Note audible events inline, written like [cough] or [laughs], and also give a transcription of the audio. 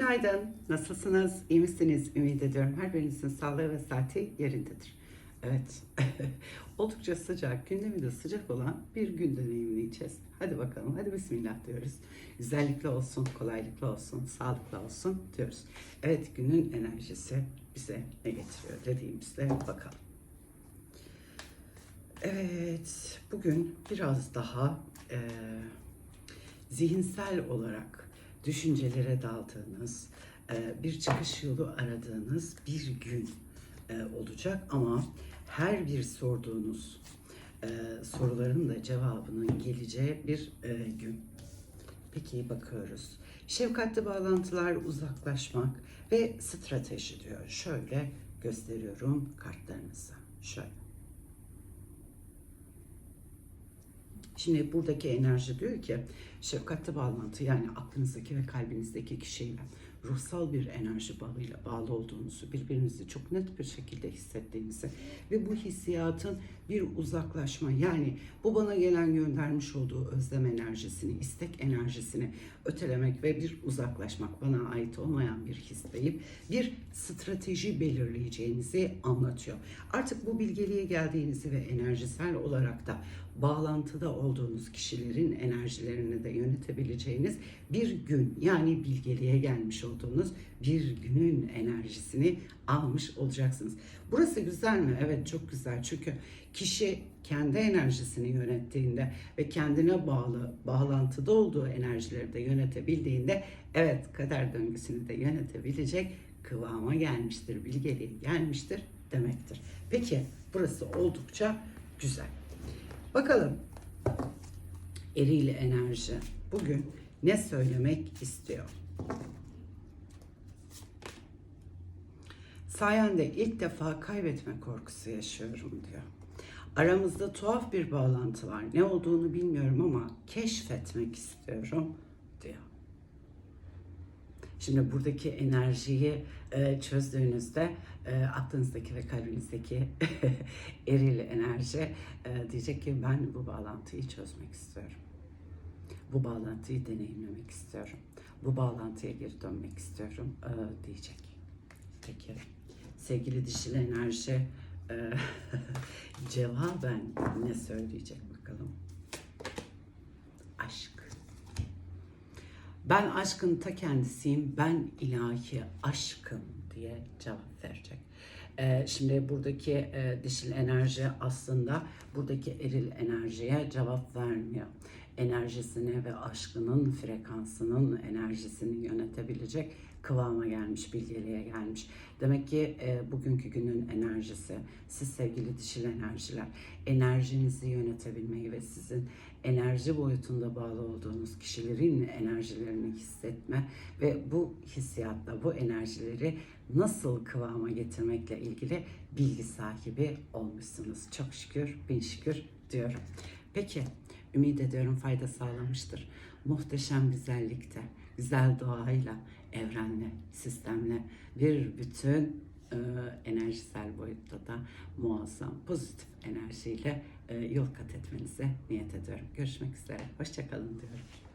Günaydın. Nasılsınız? İyi misiniz? Ümit ediyorum. Her birinizin sağlığı ve saati yerindedir. Evet. [laughs] Oldukça sıcak, gündemi de sıcak olan bir gün deneyimleyeceğiz. Hadi bakalım. Hadi bismillah diyoruz. Güzellikle olsun, kolaylıkla olsun, sağlıklı olsun diyoruz. Evet, günün enerjisi bize ne getiriyor dediğimizde bakalım. Evet, bugün biraz daha eee, zihinsel olarak düşüncelere daldığınız, eee, bir çıkış yolu aradığınız bir gün eee, olacak ama her bir sorduğunuz eee, soruların da cevabının geleceği bir gün. Peki bakıyoruz. Şefkatli bağlantılar, uzaklaşmak ve strateji diyor. Şöyle gösteriyorum kartlarınızı. Şöyle. Şimdi buradaki enerji diyor ki şefkatli bağlantı yani aklınızdaki ve kalbinizdeki kişiyle ruhsal bir enerji bağıyla bağlı olduğunuzu, birbirinizi çok net bir şekilde hissettiğinizi ve bu hissiyatın bir uzaklaşma yani bu bana gelen göndermiş olduğu özlem enerjisini, istek enerjisini ötelemek ve bir uzaklaşmak bana ait olmayan bir hisleyip bir strateji belirleyeceğinizi anlatıyor. Artık bu bilgeliğe geldiğinizi ve enerjisel olarak da bağlantıda olduğunuz kişilerin enerjilerini de yönetebileceğiniz bir gün yani bilgeliğe gelmiş olduğunuz bir günün enerjisini almış olacaksınız. Burası güzel mi? Evet çok güzel çünkü kişi kendi enerjisini yönettiğinde ve kendine bağlı bağlantıda olduğu enerjileri de yönetebildiğinde evet kader döngüsünü de yönetebilecek kıvama gelmiştir, bilgeliğe gelmiştir demektir. Peki burası oldukça güzel. Bakalım eril enerji bugün ne söylemek istiyor? Sayende ilk defa kaybetme korkusu yaşıyorum diyor. Aramızda tuhaf bir bağlantı var. Ne olduğunu bilmiyorum ama keşfetmek istiyorum diyor. Şimdi buradaki enerjiyi e, çözdüğünüzde e, aklınızdaki ve kalbinizdeki [laughs] eril enerji e, diyecek ki ben bu bağlantıyı çözmek istiyorum. Bu bağlantıyı deneyimlemek istiyorum. Bu bağlantıya geri dönmek istiyorum e, diyecek. Peki sevgili dişil enerji e, [laughs] cevaben ne söyleyecek bakalım. Aşk. Ben aşkın ta kendisiyim, ben ilahi aşkım diye cevap verecek. Ee, şimdi buradaki e, dişil enerji aslında buradaki eril enerjiye cevap vermiyor. Enerjisini ve aşkının frekansının enerjisini yönetebilecek kıvama gelmiş, bilgeliğe gelmiş. Demek ki e, bugünkü günün enerjisi, siz sevgili dişil enerjiler, enerjinizi yönetebilmeyi ve sizin enerji boyutunda bağlı olduğunuz kişilerin enerjilerini hissetme ve bu hissiyatla bu enerjileri nasıl kıvama getirmekle ilgili bilgi sahibi olmuşsunuz. Çok şükür, bin şükür diyorum. Peki, ümit ediyorum fayda sağlamıştır. Muhteşem güzellikte, güzel doğayla, evrenle, sistemle bir bütün e, enerjisel boyutta da muazzam pozitif enerjiyle e, yol kat etmenize niyet ediyorum. Görüşmek üzere. Hoşçakalın diyorum.